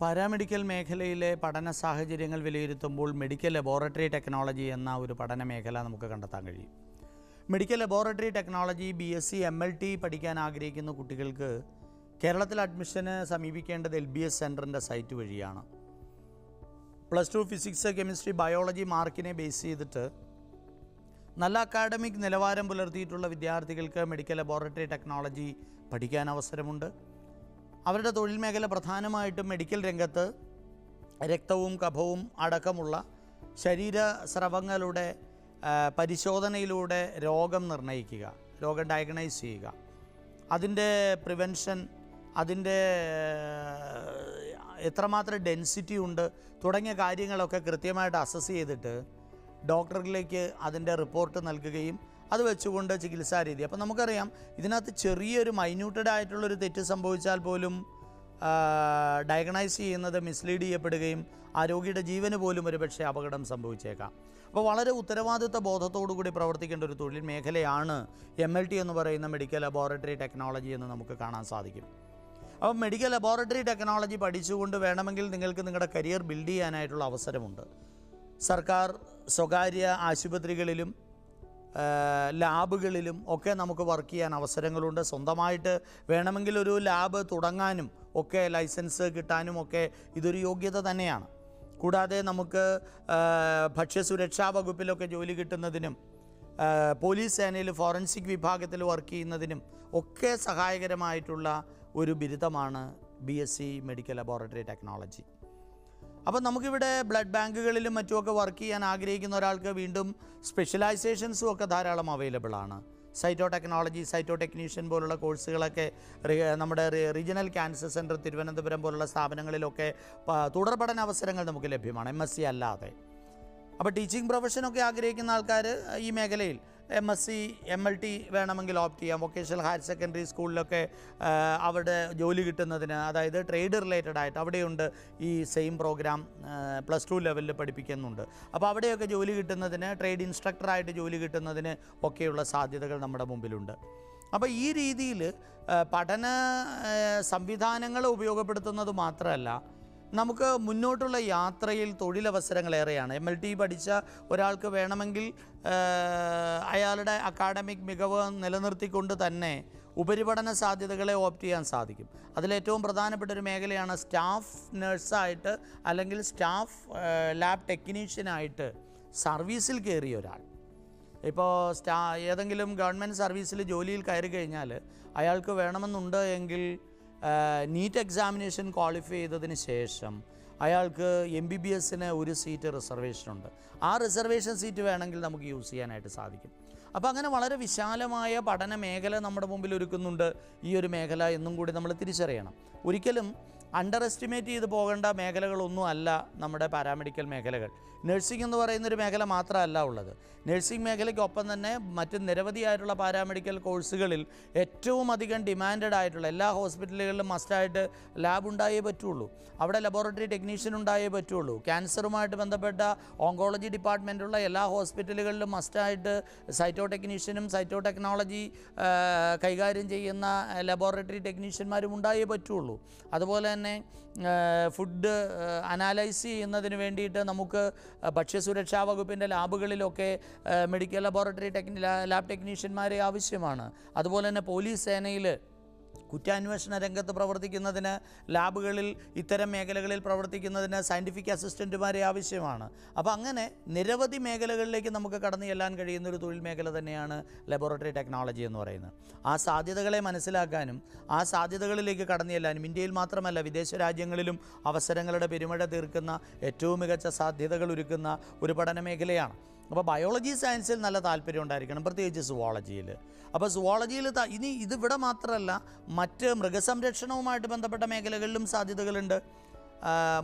Paramedical മേഖലയിലെ പഠന സാഹചര്യങ്ങൾ വിലയിരുത്തുമ്പോൾ മെഡിക്കൽ ലബോറട്ടറി ടെക്നോളജി എന്ന ഒരു പഠന മേഖല നമുക്ക് കണ്ടെത്താൻ കഴിയും. Medical laboratory technology B S C M L T പഠിക്കാൻ ആഗ്രഹിക്കുന്ന കുട്ടികൾക്ക് കേരളത്തിൽ അഡ്മിഷന് സമീപിക്കേണ്ടത് എൽ ബി എസ് സെന്ററിന്റെ സൈറ്റ് വഴിയാണ്. Plus two physics chemistry biology മാർക്കിനെ base ചെയ്തിട്ട് നല്ല അക്കാഡമിക് നിലവാരം പുലർത്തിയിട്ടുള്ള വിദ്യാർത്ഥികൾക്ക് മെഡിക്കൽ ലബോറട്ടറി ടെക്നോളജി പഠിക്കാൻ അവസരമുണ്ട്. അവരുടെ തൊഴിൽ മേഖല പ്രധാനമായിട്ടും മെഡിക്കൽ രംഗത്ത് രക്തവും കഫവും അടക്കമുള്ള ശരീര സ്രവങ്ങളുടെ പരിശോധനയിലൂടെ രോഗം നിർണയിക്കുക രോഗം ഡയഗ്നൈസ് ചെയ്യുക. അതിന്റെ പ്രിവെൻഷൻ അതിന്റെ എത്രമാത്രം ഡെൻസിറ്റി ഉണ്ട് തുടങ്ങിയ കാര്യങ്ങളൊക്കെ കൃത്യമായിട്ട് അസസ് ചെയ്തിട്ട് ഡോക്ടറിലേക്ക് അതിന്റെ റിപ്പോർട്ട് നൽകുകയും അത് വെച്ചുകൊണ്ട് ചികിത്സാ രീതി അപ്പോൾ നമുക്കറിയാം ഇതിനകത്ത് ചെറിയൊരു മൈന്യൂട്ടഡ് ആയിട്ടുള്ളൊരു തെറ്റ് സംഭവിച്ചാൽ പോലും ഡയഗ്നൈസ് ചെയ്യുന്നത് മിസ്ലീഡ് ചെയ്യപ്പെടുകയും ആ രോഗിയുടെ ജീവന് പോലും ഒരുപക്ഷെ അപകടം സംഭവിച്ചേക്കാം. അപ്പോൾ വളരെ ഉത്തരവാദിത്വ ബോധത്തോടു കൂടി പ്രവർത്തിക്കേണ്ട ഒരു തൊഴിൽ മേഖലയാണ് എം എൽ ടി എന്ന് പറയുന്ന മെഡിക്കൽ ലബോറട്ടറി ടെക്നോളജി എന്ന് നമുക്ക് കാണാൻ സാധിക്കും. അപ്പോൾ മെഡിക്കൽ ലബോറട്ടറി ടെക്നോളജി പഠിച്ചുകൊണ്ട് വേണമെങ്കിൽ നിങ്ങൾക്ക് നിങ്ങളുടെ കരിയർ ബിൽഡ് ചെയ്യാനായിട്ടുള്ള അവസരമുണ്ട്. സർക്കാർ സ്വകാര്യ ആശുപത്രികളിലും ലാബുകളിലും ഒക്കെ നമുക്ക് വർക്ക് ചെയ്യാൻ അവസരങ്ങളുണ്ട്. സ്വന്തമായിട്ട് വേണമെങ്കിൽ ഒരു ലാബ് തുടങ്ങാനും ഒക്കെ ലൈസൻസ് കിട്ടാനും ഒക്കെ ഇതൊരു യോഗ്യത തന്നെയാണ്. കൂടാതെ നമുക്ക് ഭക്ഷ്യസുരക്ഷാ വകുപ്പിലൊക്കെ ജോലി കിട്ടുന്നതിനും പോലീസ് സേനയിൽ ഫോറൻസിക് വിഭാഗത്തിൽ വർക്ക് ചെയ്യുന്നതിനും ഒക്കെ സഹായകരമായിട്ടുള്ള ഒരു ബിരുദമാണ് B S C medical laboratory technology. അപ്പോൾ നമുക്കിവിടെ ബ്ലഡ് ബാങ്കുകളിലും മറ്റുമൊക്കെ വർക്ക് ചെയ്യാൻ ആഗ്രഹിക്കുന്ന ഒരാൾക്ക് വീണ്ടും സ്പെഷ്യലൈസേഷൻസും ഒക്കെ ധാരാളം അവൈലബിൾ ആണ്. സൈറ്റോ ടെക്നോളജി സൈറ്റോ ടെക്നീഷ്യൻ പോലുള്ള കോഴ്സുകളൊക്കെ നമ്മുടെ റീജിയണൽ ക്യാൻസർ സെന്റർ തിരുവനന്തപുരം പോലുള്ള സ്ഥാപനങ്ങളിലൊക്കെ തുടർ പഠന അവസരങ്ങൾ നമുക്ക് ലഭ്യമാണ് എം അല്ലാതെ. അപ്പോൾ ടീച്ചിങ് പ്രൊഫഷനൊക്കെ ആഗ്രഹിക്കുന്ന ആൾക്കാർ ഈ മേഖലയിൽ M S C M L T വേണമെങ്കിൽ ഓപ്റ്റ് ചെയ്യാം. വൊക്കേഷണൽ ഹയർ സെക്കൻഡറി സ്കൂളിലൊക്കെ അവിടെ ജോലി കിട്ടുന്നതിന് അതായത് ട്രേഡ് റിലേറ്റഡ് ആയിട്ട് അവിടെയുണ്ട് ഈ സെയിം പ്രോഗ്രാം പ്ലസ് ടു ലെവലിൽ പഠിപ്പിക്കുന്നുണ്ട്. അപ്പോൾ അവിടെയൊക്കെ ജോലി കിട്ടുന്നതിന് ട്രേഡ് ഇൻസ്ട്രക്ടറായിട്ട് ജോലി കിട്ടുന്നതിന് ഒക്കെയുള്ള സാധ്യതകൾ നമ്മുടെ മുമ്പിലുണ്ട്. അപ്പോൾ ഈ രീതിയിൽ പഠന സംവിധാനങ്ങൾ ഉപയോഗപ്പെടുത്തുന്നത് മാത്രമല്ല നമുക്ക് മുന്നോട്ടുള്ള യാത്രയിൽ തൊഴിലവസരങ്ങളേറെയാണ് എം എൽ ടി പഠിച്ച ഒരാൾക്ക് വേണമെങ്കിൽ അയാളുടെ അക്കാഡമിക് മികവ് നിലനിർത്തിക്കൊണ്ട് തന്നെ ഉപരിപഠന സാധ്യതകളെ ഓപ്റ്റ് ചെയ്യാൻ സാധിക്കും. അതിലേറ്റവും പ്രധാനപ്പെട്ട ഒരു മേഖലയാണ് സ്റ്റാഫ് നഴ്സായിട്ട് അല്ലെങ്കിൽ സ്റ്റാഫ് ലാബ് ടെക്നീഷ്യനായിട്ട് സർവീസിൽ കയറിയ ഒരാൾ. ഇപ്പോൾ സ്റ്റാ ഏതെങ്കിലും ഗവൺമെന്റ് സർവീസിൽ ജോലിയിൽ കയറി കഴിഞ്ഞാൽ അയാൾക്ക് വേണമെന്നുണ്ട് എങ്കിൽ നീറ്റ് എക്സാമിനേഷൻ ക്വാളിഫൈ ചെയ്തതിന് ശേഷം അയാൾക്ക് എം ബി ബി എസിന് ഒരു സീറ്റ് റിസർവേഷൻ ഉണ്ട്. ആ റിസർവേഷൻ സീറ്റ് വേണമെങ്കിൽ നമുക്ക് യൂസ് ചെയ്യാനായിട്ട് സാധിക്കും. അപ്പോൾ അങ്ങനെ വളരെ വിശാലമായ പഠന മേഖല നമ്മുടെ മുമ്പിൽ ഒരുക്കുന്നുണ്ട്. ഈ ഒരു മേഖല എന്നും കൂടി നമ്മൾ തിരിച്ചറിയണം. ഒരിക്കലും അണ്ടർ എസ്റ്റിമേറ്റ് ചെയ്ത് പോകേണ്ട മേഖലകളൊന്നും അല്ല നമ്മുടെ പാരാമെഡിക്കൽ മേഖലകൾ. നഴ്സിംഗ് എന്ന് പറയുന്ന ഒരു മേഖല മാത്രമല്ല ഉള്ളത്. നഴ്സിംഗ് മേഖലയ്ക്കൊപ്പം തന്നെ മറ്റ് നിരവധിയായിട്ടുള്ള പാരാമെഡിക്കൽ കോഴ്സുകളിൽ ഏറ്റവും അധികം ഡിമാൻഡഡ് ആയിട്ടുള്ള എല്ലാ ഹോസ്പിറ്റലുകളിലും മസ്റ്റായിട്ട് ലാബ് ഉണ്ടായേ പറ്റുള്ളൂ. അവിടെ ലബോറട്ടറി ടെക്നീഷ്യൻ ഉണ്ടായേ പറ്റുള്ളൂ. ക്യാൻസറുമായിട്ട് ബന്ധപ്പെട്ട ഓങ്കോളജി ഡിപ്പാർട്ട്മെന്റുള്ള എല്ലാ ഹോസ്പിറ്റലുകളിലും മസ്റ്റായിട്ട് സൈറ്റോ ടെക്നീഷ്യനും സൈറ്റോ ടെക്നോളജി കൈകാര്യം ചെയ്യുന്ന ലബോറട്ടറി ടെക്നീഷ്യന്മാരും ഉണ്ടായേ പറ്റുള്ളൂ. അതുപോലെ തന്നെ ഫുഡ് അനാലൈസ് ചെയ്യുന്നതിന് വേണ്ടിയിട്ട് നമുക്ക് ഭക്ഷ്യസുരക്ഷാ വകുപ്പിന്റെ ലാബുകളിലൊക്കെ മെഡിക്കൽ ലബോറട്ടറി ടെക്നി ലാബ് ടെക്നീഷ്യന്മാരെ ആവശ്യമാണ്. അതുപോലെ തന്നെ പോലീസ് സേനയിൽ കുറ്റാന്വേഷണ രംഗത്ത് പ്രവർത്തിക്കുന്നതിന് ലാബുകളിൽ ഇത്തരം മേഖലകളിൽ പ്രവർത്തിക്കുന്നതിന് സയന്റിഫിക് അസിസ്റ്റന്റുമാരെ ആവശ്യമാണ്. അപ്പോൾ അങ്ങനെ നിരവധി മേഖലകളിലേക്ക് നമുക്ക് കടന്നു ചെല്ലാൻ കഴിയുന്നൊരു തൊഴിൽ മേഖല തന്നെയാണ് ലബോറട്ടറി ടെക്നോളജി എന്ന് പറയുന്നത്. ആ സാധ്യതകളെ മനസ്സിലാക്കാനും ആ സാധ്യതകളിലേക്ക് കടന്നു ചെല്ലാനും ഇന്ത്യയിൽ മാത്രമല്ല വിദേശ രാജ്യങ്ങളിലും അവസരങ്ങളുടെ പെരുമഴ തീർക്കുന്ന ഏറ്റവും മികച്ച സാധ്യതകൾ ഒരുക്കുന്ന ഒരു പഠന മേഖലയാണ്. അപ്പോൾ ബയോളജി സയൻസിൽ നല്ല താല്പര്യം ഉണ്ടായിരിക്കണം. പ്രത്യേകിച്ച് സുവോളജിയിൽ അപ്പോൾ സുവോളജിയിൽ ഇനി ഇതിവിടെ മാത്രമല്ല മറ്റ് മൃഗസംരക്ഷണവുമായിട്ട് ബന്ധപ്പെട്ട മേഖലകളിലും സാധ്യതകളുണ്ട്.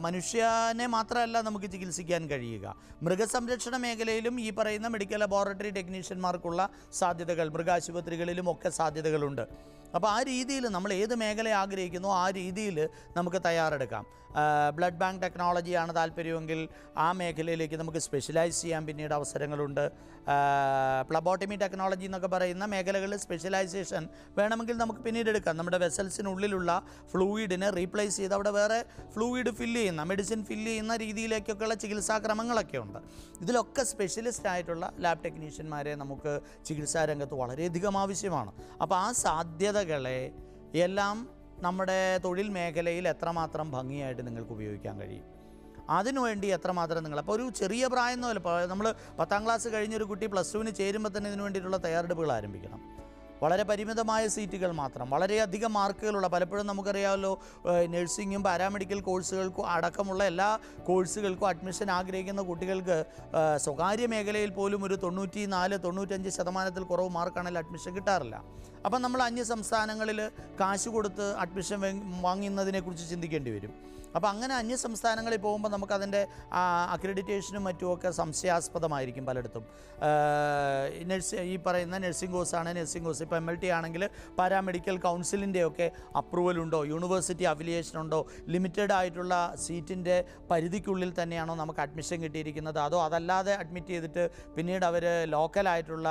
മനുഷ്യനെ മാത്രമല്ല നമുക്ക് ചികിത്സിക്കാൻ കഴിയുക. മൃഗസംരക്ഷണ മേഖലയിലും ഈ പറയുന്ന മെഡിക്കൽ ലബോറട്ടറി ടെക്നീഷ്യന്മാർക്കുള്ള സാധ്യതകൾ മൃഗാശുപത്രികളിലും ഒക്കെ സാധ്യതകളുണ്ട്. അപ്പോൾ ആ രീതിയിൽ നമ്മൾ ഏത് മേഖല ആഗ്രഹിക്കുന്നു ആ രീതിയിൽ നമുക്ക് തയ്യാറെടുക്കാം. ബ്ലഡ് ബാങ്ക് ടെക്നോളജിയാണ് താല്പര്യമെങ്കിൽ ആ മേഖലയിലേക്ക് നമുക്ക് സ്പെഷ്യലൈസ് ചെയ്യാൻ പിന്നീട് അവസരങ്ങളുണ്ട്. പ്ലബോട്ടമി ടെക്നോളജി എന്നൊക്കെ പറയുന്ന മേഖലകളിൽ സ്പെഷ്യലൈസേഷൻ വേണമെങ്കിൽ നമുക്ക് പിന്നീട് എടുക്കാം. നമ്മുടെ വെസൽസിനുള്ളിലുള്ള ഫ്ലൂയിഡിനെ റീപ്ലേസ് ചെയ്ത് അവിടെ വേറെ ഫ്ലൂയിഡ് ഫില്ല് ചെയ്യുന്ന മെഡിസിൻ ഫില്ല് ചെയ്യുന്ന രീതിയിലേക്കൊക്കെയുള്ള ചികിത്സാക്രമങ്ങളൊക്കെ ഉണ്ട്. ഇതിലൊക്കെ സ്പെഷ്യലിസ്റ്റ് ആയിട്ടുള്ള ലാബ് ടെക്നീഷ്യന്മാരെ നമുക്ക് ചികിത്സാരംഗത്ത് വളരെയധികം ആവശ്യമാണ്. അപ്പോൾ ആ സാധ്യതകളെ എല്ലാം നമ്മുടെ തൊഴിൽ മേഖലയിൽ എത്രമാത്രം ഭംഗിയായിട്ട് നിങ്ങൾക്ക് ഉപയോഗിക്കാൻ കഴിയും. അതിനുവേണ്ടി എത്രമാത്രം നിങ്ങൾ അപ്പോൾ ഒരു ചെറിയ പ്രായം എന്നല്ല നമ്മൾ പത്താം ക്ലാസ് കഴിഞ്ഞൊരു കുട്ടി പ്ലസ് ടുവിന് ചേരുമ്പോൾ തന്നെ ഇതിനു വേണ്ടിയിട്ടുള്ള തയ്യാറെടുപ്പുകൾ ആരംഭിക്കണം. വളരെ പരിമിതമായ സീറ്റുകൾ മാത്രം. വളരെയധികം മാർക്കുകളുള്ള പലപ്പോഴും നമുക്കറിയാമല്ലോ നഴ്സിങ്ങും പാരാമെഡിക്കൽ കോഴ്സുകൾക്കും അടക്കമുള്ള എല്ലാ കോഴ്സുകൾക്കും അഡ്മിഷൻ ആഗ്രഹിക്കുന്ന കുട്ടികൾക്ക് സ്വകാര്യ മേഖലയിൽ പോലും ഒരു തൊണ്ണൂറ്റി നാല് തൊണ്ണൂറ്റഞ്ച് ശതമാനത്തിൽ കുറവ് മാർക്കാണെങ്കിൽ അഡ്മിഷൻ കിട്ടാറില്ല. അപ്പം നമ്മൾ അന്യ സംസ്ഥാനങ്ങളിൽ കാശ് കൊടുത്ത് അഡ്മിഷൻ വാങ്ങുന്നതിനെക്കുറിച്ച് ചിന്തിക്കേണ്ടി വരും. അപ്പോൾ അങ്ങനെ അന്യ സംസ്ഥാനങ്ങളിൽ പോകുമ്പോൾ നമുക്കതിന്റെ അക്രഡിറ്റേഷനും മറ്റുമൊക്കെ സംശയാസ്പദമായിരിക്കും പലയിടത്തും. നഴ്സ് ഈ പറയുന്ന നഴ്സിംഗ് കോഴ്സാണ് നഴ്സിംഗ് കോഴ്സ്. ഇപ്പോൾ എം എൽ ടി ആണെങ്കിൽ പാരാമെഡിക്കൽ കൗൺസിലിന്റെയൊക്കെ അപ്രൂവൽ ഉണ്ടോ? യൂണിവേഴ്സിറ്റി അഫിലിയേഷൻ ഉണ്ടോ? ലിമിറ്റഡ് ആയിട്ടുള്ള സീറ്റിന്റെ പരിധിക്കുള്ളിൽ തന്നെയാണോ നമുക്ക് അഡ്മിഷൻ കിട്ടിയിരിക്കുന്നത്? അതോ അതല്ലാതെ അഡ്മിറ്റ് ചെയ്തിട്ട് പിന്നീട് അവർ ലോക്കലായിട്ടുള്ള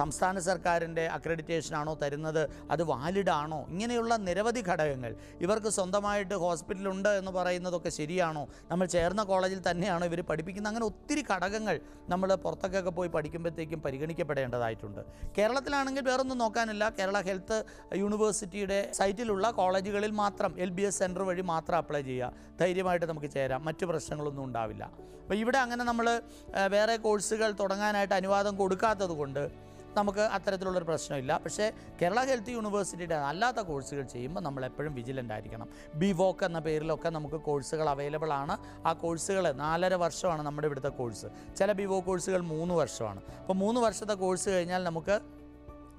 സംസ്ഥാന സർക്കാരിന്റെ അക്രഡിറ്റേഷൻ ആണോ തരുന്നത്? അത് വാലിഡ് ആണോ? ഇങ്ങനെയുള്ള നിരവധി ഘടകങ്ങൾ. ഇവർക്ക് സ്വന്തമായിട്ട് ഹോസ്പിറ്റലുണ്ട് എന്ന് പറയുന്നതൊക്കെ ശരിയാണോ? നമ്മൾ ചേർന്ന കോളേജിൽ തന്നെയാണോ ഇവർ പഠിപ്പിക്കുന്നത്? അങ്ങനെ ഒത്തിരി ഘടകങ്ങൾ നമ്മൾ പുറത്തൊക്കെ പോയി പഠിക്കുമ്പോഴത്തേക്കും പരിഗണിക്കപ്പെടേണ്ടതായിട്ടുണ്ട്. കേരളത്തിലാണെങ്കിൽ വേറൊന്നും നോക്കാനില്ല. കേരള ഹെൽത്ത് യൂണിവേഴ്സിറ്റിയുടെ സൈറ്റിലുള്ള കോളേജുകളിൽ മാത്രം എൽ ബി എസ് സെന്റർ വഴി മാത്രം അപ്ലൈ ചെയ്യുക. ധൈര്യമായിട്ട് നമുക്ക് ചേരാം. മറ്റു പ്രശ്നങ്ങളൊന്നും ഉണ്ടാവില്ല. അപ്പോൾ ഇവിടെ അങ്ങനെ നമ്മൾ വേറെ കോഴ്സുകൾ തുടങ്ങാനായിട്ട് അനുവാദം കൊടുക്കാത്തത് കൊണ്ട് നമുക്ക് അത്തരത്തിലുള്ളൊരു പ്രശ്നമില്ല. പക്ഷേ കേരള ഹെൽത്ത് യൂണിവേഴ്സിറ്റിയുടെ അല്ലാത്ത കോഴ്സുകൾ ചെയ്യുമ്പോൾ നമ്മൾ എപ്പോഴും വിജിലന്റ് ആയിരിക്കണം. ബി വോക്ക് എന്ന പേരിലൊക്കെ നമുക്ക് കോഴ്സുകൾ അവൈലബിൾ ആണ്. ആ കോഴ്സുകൾ നാലര വർഷമാണ് നമ്മുടെ ഇവിടുത്തെ കോഴ്സ്. ചില ബി വോ കോഴ്സുകൾ മൂന്ന് വർഷമാണ്. അപ്പോൾ മൂന്ന് വർഷത്തെ കോഴ്സ് കഴിഞ്ഞാൽ നമുക്ക്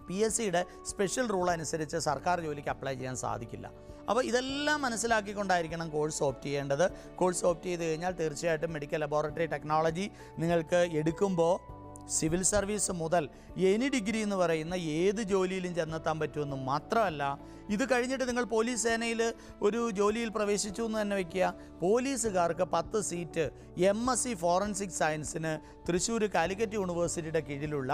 പി എസ് സിയുടെ സ്പെഷ്യൽ റൂൾ അനുസരിച്ച് സർക്കാർ ജോലിക്ക് അപ്ലൈ ചെയ്യാൻ സാധിക്കില്ല. അപ്പോൾ ഇതെല്ലാം മനസ്സിലാക്കിക്കൊണ്ടായിരിക്കണം കോഴ്സ് ഓപ്റ്റ് ചെയ്യേണ്ടത്. കോഴ്സ് ഓപ്റ്റ് ചെയ്ത് കഴിഞ്ഞാൽ തീർച്ചയായിട്ടും മെഡിക്കൽ ലബോറട്ടറി ടെക്നോളജി നിങ്ങൾക്ക് എടുക്കുമ്പോൾ സിവിൽ സർവീസ് മുതൽ എനി ഡിഗ്രി എന്ന് പറയുന്ന ഏത് ജോലിയിലും ചെന്നെത്താൻ പറ്റുമെന്ന് മാത്രമല്ല ഇത് കഴിഞ്ഞിട്ട് നിങ്ങൾ പോലീസ് സേനയിൽ ഒരു ജോലിയിൽ പ്രവേശിച്ചു എന്ന് തന്നെ വയ്ക്കുക പോലീസുകാർക്ക് പത്ത് seat M S C forensic സയൻസിന് Thrissur Calicut യൂണിവേഴ്സിറ്റിയുടെ കീഴിലുള്ള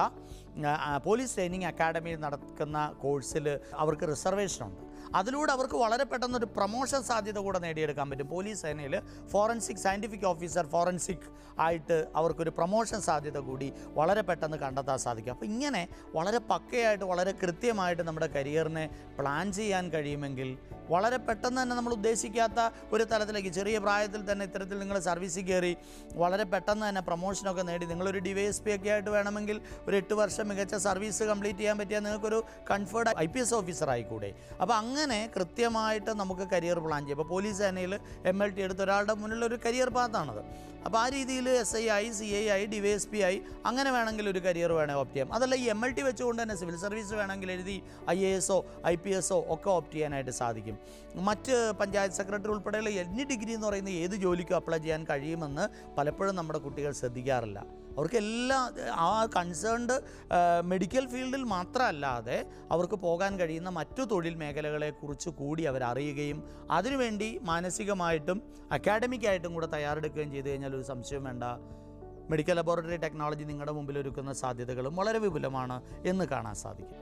പോലീസ് ട്രെയിനിങ് അക്കാഡമിയിൽ നടക്കുന്ന കോഴ്സിൽ അവർക്ക് റിസർവേഷനുണ്ട്. അതിലൂടെ അവർക്ക് വളരെ പെട്ടെന്ന് ഒരു പ്രൊമോഷൻ സാധ്യത കൂടെ നേടിയെടുക്കാൻ പറ്റും. പോലീസ് സേനയിൽ ഫോറൻസിക് സയന്റിഫിക് ഓഫീസർ ഫോറൻസിക് ആയിട്ട് അവർക്കൊരു പ്രൊമോഷൻ സാധ്യത കൂടി വളരെ പെട്ടെന്ന് കണ്ടെത്താൻ സാധിക്കും. അപ്പോൾ ഇങ്ങനെ വളരെ പക്കയായിട്ട് വളരെ കൃത്യമായിട്ട് നമ്മുടെ കരിയറിനെ പ്ലാൻ ചെയ്യാൻ കഴിയുമെങ്കിൽ വളരെ പെട്ടെന്ന് തന്നെ നമ്മൾ ഉദ്ദേശിക്കാത്ത ഒരു തലത്തിലേക്ക് ചെറിയ പ്രായത്തിൽ തന്നെ ഇത്തരത്തിൽ നിങ്ങൾ സർവീസിൽ കയറി വളരെ പെട്ടെന്ന് തന്നെ പ്രൊമോഷനൊക്കെ നേടി നിങ്ങളൊരു ഡി വൈ എസ് പി ഒക്കെ ആയിട്ട് വേണമെങ്കിൽ ഒരു എട്ട് വർഷം മികച്ച സർവീസ് കംപ്ലീറ്റ് ചെയ്യാൻ പറ്റിയാൽ നിങ്ങൾക്കൊരു conferred I P S officer ആയിക്കൂടെ. അപ്പോൾ അങ്ങനെ കൃത്യമായിട്ട് നമുക്ക് കരിയർ പ്ലാൻ ചെയ്യാം. ഇപ്പോൾ പോലീസ് സേനയിൽ എം എൽ ടി എടുത്ത ഒരാളുടെ മുന്നിലുള്ള ഒരു കരിയർ പാത്താണത്. അപ്പോൾ ആ രീതിയിൽ എസ് ഐ ആയി സി ഐ ആയി ഡി വൈ എസ് പി ആയി അങ്ങനെ വേണമെങ്കിൽ ഒരു കരിയർ വേണേൽ ഓപ്റ്റ് ചെയ്യാം. അതല്ല ഈ എം എൽ ടി വെച്ചുകൊണ്ട് തന്നെ സിവിൽ സർവീസ് വേണമെങ്കിൽ എഴുതി ഐ എ എസോ ഐ പി എസോ ഒക്കെ ഓപ്റ്റ് ചെയ്യാനായിട്ട് സാധിക്കും. മറ്റ് പഞ്ചായത്ത് സെക്രട്ടറി ഉൾപ്പെടെയുള്ള എനി ഡിഗ്രി എന്ന് പറയുന്ന ഏത് ജോലിക്കും അപ്ലൈ ചെയ്യാൻ കഴിയുമെന്ന് പലപ്പോഴും നമ്മുടെ കുട്ടികൾ ശ്രദ്ധിക്കാറില്ല. അവർക്ക് എല്ലാ ആ കൺസേൺഡ് മെഡിക്കൽ ഫീൽഡിൽ മാത്രമല്ലാതെ അവർക്ക് പോകാൻ കഴിയുന്ന മറ്റു തൊഴിൽ മേഖലകളെക്കുറിച്ച് കൂടി അവരറിയുകയും അതിനുവേണ്ടി മാനസികമായിട്ടും അക്കാഡമിക്കായിട്ടും കൂടെ തയ്യാറെടുക്കുകയും ചെയ്തു കഴിഞ്ഞാൽ ഒരു സംശയം വേണ്ട. മെഡിക്കൽ ലബോറട്ടറി ടെക്നോളജി നിങ്ങളുടെ മുമ്പിൽ ഒരുക്കുന്ന സാധ്യതകളും വളരെ വിപുലമാണ് എന്ന് കാണാൻ സാധിക്കും.